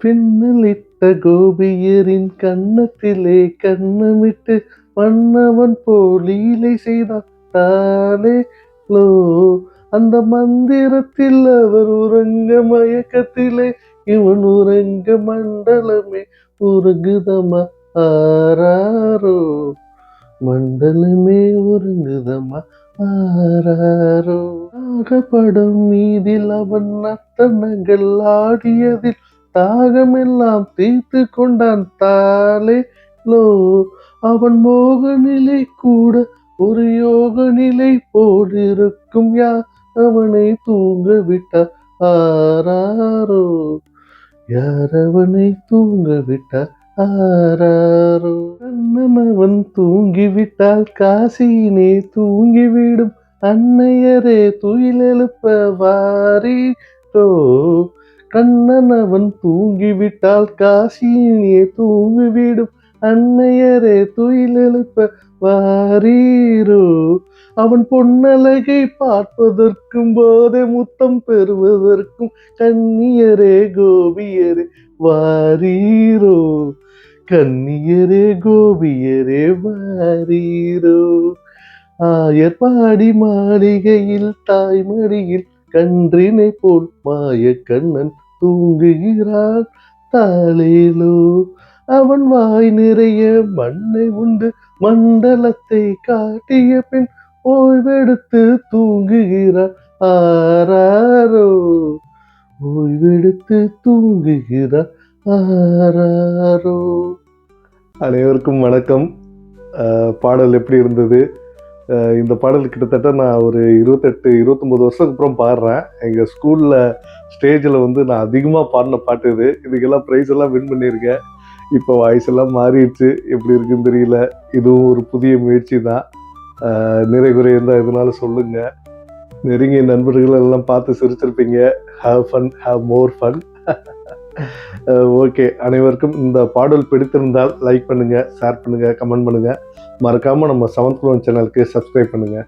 பின்னலிட்ட கோபியரின் கன்னத்திலே கண்ணமிட்டு மன்னவன் போலீலை செய்தான் தானே லோ அந்த மந்திரத்தில் அவர் உறங்க மயக்கத்திலே இவன் உறங்க மண்டலமே உறங்குதமா ஆராரோ? மண்டலமே உறங்குதமா ஆராரோ? படம் மீதில் அவன் நத்தனங்கள் ஆடியதில் தாகமெல்லாம் தீர்த்து கொண்டான் தாலே லோ அவன் மோக நிலை கூட ஒரு யோக நிலை போலிருக்கும். யா அவனை தூங்க விட்டார் ஆராரோ? யார் அவனை தூங்க விட்டார் ஆராரோ? கண்ணன் அவன் தூங்கிவிட்டால் காசியினே தூங்கிவிடும். அன்னையரே துயிலெழுப்ப வாரீரோ? கண்ணன் அவன் தூங்கிவிட்டால் காசியினே தூங்கிவிடும். அன்னையரே துயிலெழுப்ப வாரீரோ? அவன் பொன்னழகை பார்ப்பதற்கும் போதே முத்தம் பெறுவதற்கும் கன்னியரே கோபியரே வாரீரோ? கன்னியரே கோபியரே வாரீரோ? ஆயர்பாடி மாளிகையில் தாய்மடியில் கன்றினை போல் மாய கண்ணன் தூங்குகிறான் தாளேலோ அவன் வாய் நிறைய மண்ணை உண்டு. மண்டலத்தை காட்டிய பின் ஓய்வெடுத்து தூங்குகிறான் ஆராரோ ஓய்வெடுத்து தூங்குகிறான் ஆராரோ. அனைவருக்கும் வணக்கம். பாடல் எப்படி இருந்தது? இந்த பாடல் கிட்டத்தட்ட நான் ஒரு இருபத்தெட்டு இருபத்தொம்போது வருஷத்துக்கு அப்புறம் பாடுறேன். எங்கள் ஸ்கூலில் ஸ்டேஜில் வந்து நான் அதிகமாக பாடின பாட்டு இது. இதுக்கெல்லாம் ப்ரைஸ் எல்லாம் வின் பண்ணியிருக்கேன். இப்போ வாய்ஸ் எல்லாம் மாறிடுச்சு. எப்படி இருக்குன்னு தெரியல. இதுவும் ஒரு புதிய முயற்சி தான். நிறை குறை இருந்தால் இதனால சொல்லுங்கள் நெருங்கிய நண்பர்கள் எல்லாம் பார்த்து சிரிச்சிருப்பீங்க. Have fun have more fun okay அனைவருக்கும் இந்த பாடல் பிடித்திருந்தால் லைக் பண்ணுங்கள் ஷேர் பண்ணுங்கள் கமெண்ட் பண்ணுங்கள் மறக்காமல் நம்ம செவன்த் குரோன் சேனலுக்கு சப்ஸ்கிரைப் பண்ணுங்கள்